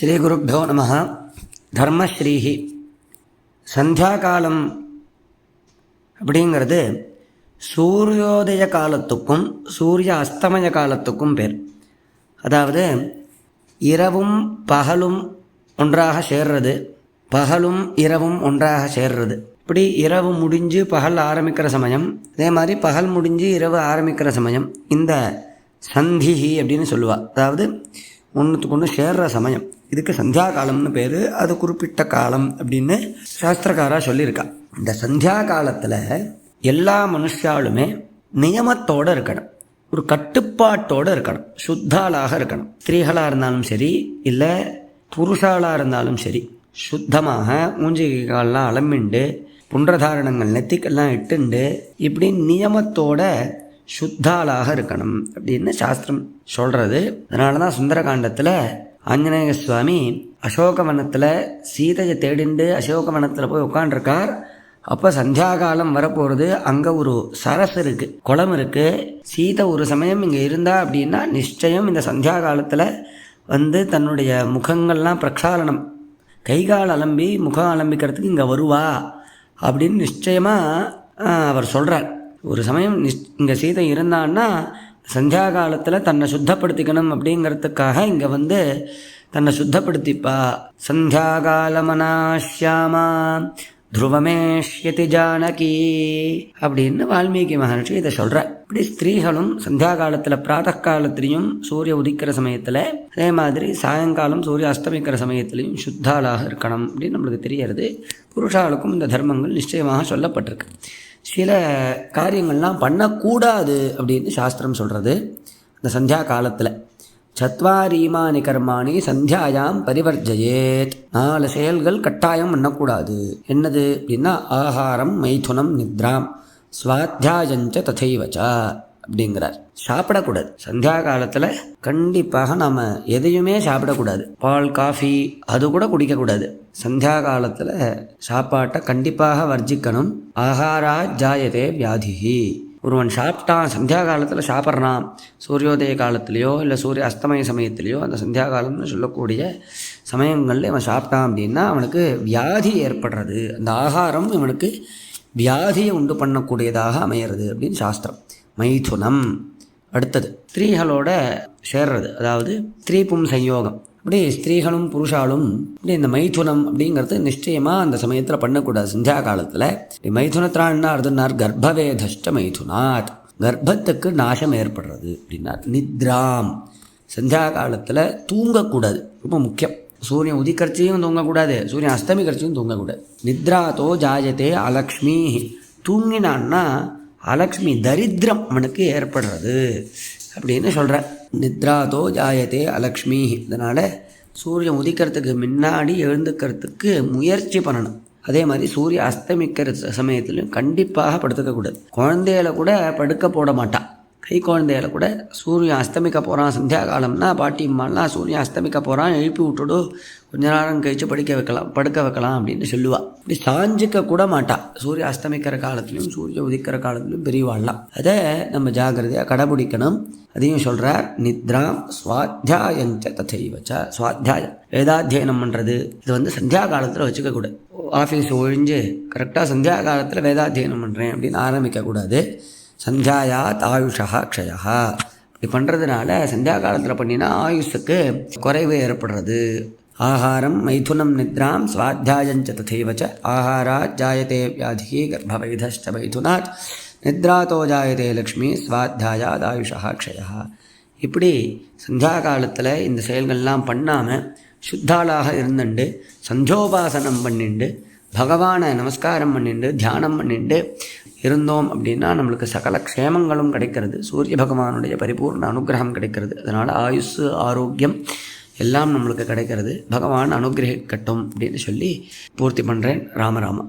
ஸ்ரீகுருப்போ நம. தர்மஸ்ரீஹி. சந்தியாகாலம் அப்படிங்கிறது சூரியோதய காலத்துக்கும் சூரிய அஸ்தமய காலத்துக்கும் பேர். அதாவது இரவும் பகலும் ஒன்றாக சேர்றது பகலும் இரவும் ஒன்றாக சேர்றது. இப்படி இரவு முடிஞ்சு பகல் ஆரம்பிக்கிற சமயம் அதே மாதிரி பகல் முடிஞ்சு இரவு ஆரம்பிக்கிற சமயம் இந்த சந்திஹி அப்படின்னு சொல்லுவாள் அதாவது ஒன்றுத்துக்கு ஒன்று சேர்ற சமயம். இதுக்கு சந்தியா காலம்னு பேர். அது குறிப்பிட்ட காலம் அப்படின்னு சாஸ்திரக்காரா சொல்லியிருக்கா. இந்த சந்தியா காலத்தில் எல்லா மனுஷாலுமே நியமத்தோடு இருக்கணும். ஒரு கட்டுப்பாட்டோடு இருக்கணும். சுத்தாளாக இருக்கணும். ஸ்திரீகளாக இருந்தாலும் சரி இல்லை புருஷாளாக இருந்தாலும் சரி சுத்தமாக மூஞ்சி காலெலாம் அலம்பிண்டு புன்றதாரணங்கள் நெத்திக்கெல்லாம் இட்டுண்டு இப்படி நியமத்தோட சுத்தாளாக இருக்கணும் அப்படின்னு சாஸ்திரம் சொல்கிறது அதனால தான் சுந்தரகாண்டத்தில் ஆஞ்சநேய சுவாமி அசோகவனத்தில் சீதையை தேடிண்டு அசோகவனத்தில் போய் உட்காண்டிருக்கார் அப்போ சந்தியாகாலம் வரப்போகிறது அங்கே ஒரு சரஸ் இருக்குது குளம் இருக்குது சீதை ஒரு சமயம் இங்கே இருந்தா அப்படின்னா நிச்சயம் இந்த சந்தியா காலத்தில் வந்து தன்னுடைய முகங்கள்லாம் பிரக்ஷாலனம் கைகால் அலம்பி முகம் அலம்பிக்கிறதுக்கு இங்கே வருவா அப்படின்னு நிச்சயமாக அவர் சொல்கிறார் ஒரு சமயம் நிஸ் இங்கே சீதை இருந்தான்னா சந்தியா காலத்தில் தன்னை சுத்தப்படுத்திக்கணும் அப்படிங்கிறதுக்காக இங்கே வந்து தன்னை சுத்தப்படுத்திப்பா. சந்தியாகாலமனாஷ்யாமா. துருவமேஷ்யதி ஜானகி அப்படின்னு வால்மீகி மகர்ஷி இதை சொல்கிற இப்படி ஸ்திரீகளும் சந்தியா காலத்தில் பிராத காலத்திலையும் சூரிய உதிக்கிற சமயத்தில் அதே மாதிரி சாயங்காலம் சூரிய அஸ்தமிக்கிற சமயத்திலையும் சுத்தாளாக இருக்கணும் அப்படின்னு நம்மளுக்கு தெரியறது. புருஷாளுக்கும் இந்த தர்மங்கள் நிச்சயமாக சொல்லப்பட்டிருக்கு. சில காரியங்கள்லாம் பண்ணக்கூடாது அப்படின்னு சாஸ்திரம் சொல்கிறது இந்த சந்தியா காலத்தில் சத்வாரீமானி கர்மாணி சந்தியாயாம் பரிவர்ஜயேத். நாலு செயல்கள் கட்டாயம் பண்ணக்கூடாது. என்னது? அப்படின்னா ஆகாரம் மைதுனம் நித்ராம். ஸ்வாத்தியாயஞ்ச ததைவச்சா. அப்படிங்கிறார். சாப்பிடக்கூடாது. சந்தியா காலத்தில் கண்டிப்பாக நாம் எதையுமே சாப்பிடக்கூடாது. பால் காஃபி அது கூட குடிக்கக்கூடாது. சந்தியா காலத்தில் சாப்பாட்டை கண்டிப்பாக வர்ஜிக்கணும். ஆகாரா ஜாயதே வியாதிகி ஒருவன் சாப்பிட்டான் சந்தியா காலத்தில் சாப்பிட்றான். சூரியோதய காலத்துலேயோ இல்லை சூரிய அஸ்தமய சமயத்துலேயோ அந்த சந்தியா காலம்னு சொல்லக்கூடிய சமயங்களில் இவன் சாப்பிட்டான் அப்படின்னா அவனுக்கு வியாதி ஏற்படுறது. அந்த ஆகாரம் இவனுக்கு வியாதியை உண்டு பண்ணக்கூடியதாக அமையிறது அப்படின்னு சாஸ்திரம். மைதுனம். அடுத்தது ஸ்திரீகளோட சேர்றது அதாவது ஸ்திரீபும் சயோகம். அப்படி ஸ்திரீகளும் புருஷாலும் இப்படி இந்த மைதுனம் அப்படிங்கிறது நிச்சயமாக அந்த சமயத்தில் பண்ணக்கூடாது. சந்தியா காலத்தில் மைதுனத்தினால் என்ன அர்த்தம்னார் கர்ப்பவேதஷ்ட மைதுனாத். கர்ப்பத்துக்கு நாசம் ஏற்படுறது அப்படின்னார். நித்ராம். சந்தியா காலத்தில் தூங்கக்கூடாது. ரொம்ப முக்கியம். சூரியன் உதிக்கரிச்சியும் தூங்கக்கூடாது. சூரியன் அஸ்தமிக்கரிச்சியும் தூங்கக்கூடாது. நித்ராதோ ஜாயத்தே அலக்ஷ்மி தூங்கினான்னா அலக்ஷ்மி தரித்திரம் அவனுக்கு ஏற்படுறது அப்படின்னு சொல்கிறேன் நித்ராதோ ஜாயத்தே அலக்ஷ்மி. இதனால் சூரியன் உதிக்கிறதுக்கு முன்னாடி எழுந்துக்கிறதுக்கு முயற்சி பண்ணணும். அதே மாதிரி சூரிய அஸ்தமிக்கிற சமயத்துலையும் கண்டிப்பாக படுத்துக்கக்கூடாது. குழந்தையில கூட படுக்க போட மாட்டான் கை குழந்தையில கூட சூரியன் அஸ்தமிக்க போகிறான் சந்தியா காலம்னா பாட்டி அம்மாலாம் சூரியன் அஸ்தமிக்க போகிறான் எழுப்பி விட்டுடு. கொஞ்ச நேரம் கழித்து படிக்க வைக்கலாம் படுக்க வைக்கலாம் அப்படின்னு சொல்லுவாள் இப்படி சாஞ்சிக்க கூட மாட்டாள் சூரிய அஸ்தமிக்கிற காலத்துலையும் சூரிய உதிக்கிற காலத்துலையும் பெரியவாள்லாம். அதை நம்ம ஜாகிரதையாக கடைபிடிக்கணும். அதையும் சொல்கிறார் நித்ராம் சுவாத்தியாயஞ்ச ததைவச்ச சுவாத்தியாயம் வேதாத்தியனம் பண்ணுறது இது வந்து சந்தியா காலத்தில் வச்சுக்கக்கூடாது ஆஃபீஸ் ஒழிஞ்சு கரெக்டாக சந்தியா காலத்தில் வேதாத்தியனம் பண்ணுறேன் அப்படின்னு ஆரம்பிக்கக்கூடாது. சந்தியாயா தாயுஷா க்ஷயா இப்படி பண்ணுறதுனால சந்தியா காலத்தில் பண்ணினா ஆயுஷுக்கு குறைவு ஏற்படுறது. ஆஹாரம் மைதுனம் நித்ராம் சுவாத்தியாயஞ்ச ததைவச்ச ஆகாரா ஜாயத்தே வியாதி கர்ப்பவைதஷ்ட மைதுனாத் நித்ராதோ ஜாயதே லக்ஷ்மி சுவாத்தியாயாதாயுஷா க்ஷயா இப்படி சந்தியா காலத்தில் இந்த செயல்கள்லாம் பண்ணாமல் சுத்தாளாக இருந்துண்டு சந்தியோபாசனம் பண்ணிண்டு பகவானை நமஸ்காரம் பண்ணிண்டு தியானம் பண்ணிண்டு இருந்தோம் அப்படின்னா நம்மளுக்கு சகல க்ஷேமங்களும் கிடைக்கிறது. சூரிய பகவானுடைய பரிபூர்ண அனுகிரகம் கிடைக்கிறது. அதனால் ஆயுஸ் ஆரோக்கியம் எல்லாம் நம்மளுக்கு கிடைக்கிறது. பகவான் அனுகிரகிக்கட்டும் அப்படின்னு சொல்லி பூர்த்தி பண்ணுறேன் ராமராமா